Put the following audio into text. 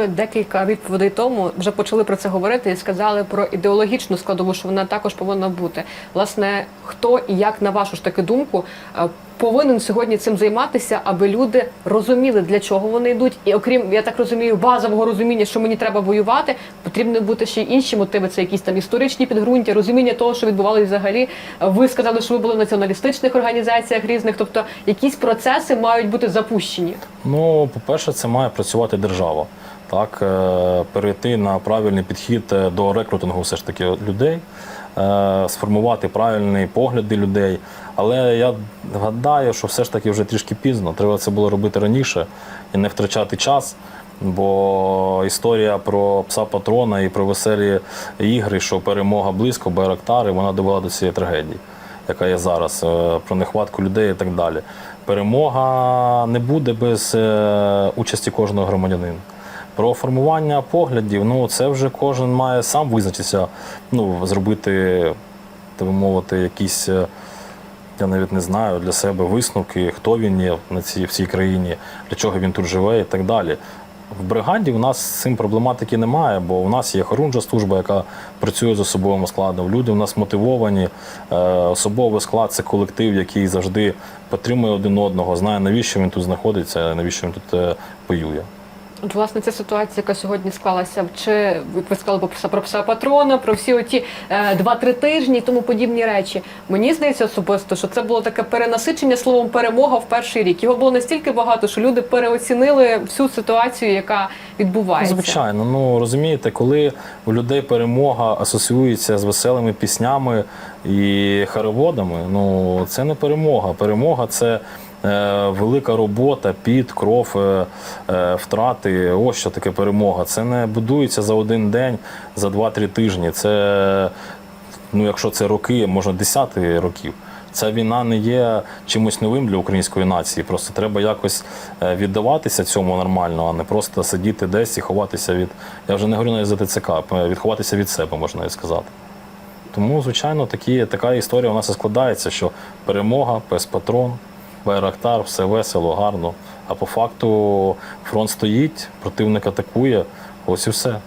декілька відповідей тому вже почали про це говорити і сказали про ідеологічну складову, що вона також повинна бути. Власне, хто і як на вашу ж таки думку е, повинен сьогодні цим займатися, аби люди розуміли, для чого вони йдуть, і окрім я так розумію, базового розуміння, що мені треба воювати, потрібно бути ще й інші мотиви. Це якісь там історичні підґрунтя, розуміння того, що відбувалося взагалі. Ви сказали, що ви були в націоналістичних організаціях різних, тобто якісь процеси мають бути запущені. Ну, по-перше, це має працювати держава. Так, е, перейти на правильний підхід е, до рекрутингу все ж таки людей, е, сформувати правильні погляди людей. Але я гадаю, що все ж таки вже трішки пізно. Треба це було робити раніше і не втрачати час. Бо історія про пса патрона і про веселі ігри, що перемога близько, байрактари, вона довела до цієї трагедії, яка є зараз, е, про нехватку людей і так далі. Перемога не буде без е, участі кожного громадянина. Про формування поглядів, ну це вже кожен має сам визначитися, ну, зробити, так би мовити, якісь. е, я навіть не знаю для себе висновки, хто він є на цій, в цій країні, для чого він тут живе і так далі. В бригаді у нас з цим проблематики немає, бо у нас є хорунжа служба, яка працює з особовим складом. Люди у нас мотивовані. Е, Особовий склад це колектив, який завжди підтримує один одного, знає, навіщо він тут знаходиться, навіщо він тут е, воює. От, власне, ця ситуація, яка сьогодні склалася, чи ви сказали про пса, патрона, про всі оті е, два-три тижні і тому подібні речі. Мені здається особисто, що це було таке перенасичення словом перемога в перший рік. Його було настільки багато, що люди переоцінили всю ситуацію, яка відбувається. Звичайно, ну розумієте, коли у людей перемога асоціюється з веселими піснями і хороводами, ну це не перемога. Перемога це велика робота, під, кров, е, е, втрати. Ось що таке перемога. Це не будується за один день, за два-три тижні. Це, ну, якщо це роки, можна десяти років. Ця війна не є чимось новим для української нації. Просто треба якось е, віддаватися цьому нормально, а не просто сидіти десь і ховатися від. Я вже не говорю навіть за ТЦК, е, відховатися від себе, можна навіть сказати. Тому, звичайно, такі, така історія у нас і складається, що перемога, пес патрон, байрактар, все весело, гарно. А по факту фронт стоїть, противник атакує. Ось і все.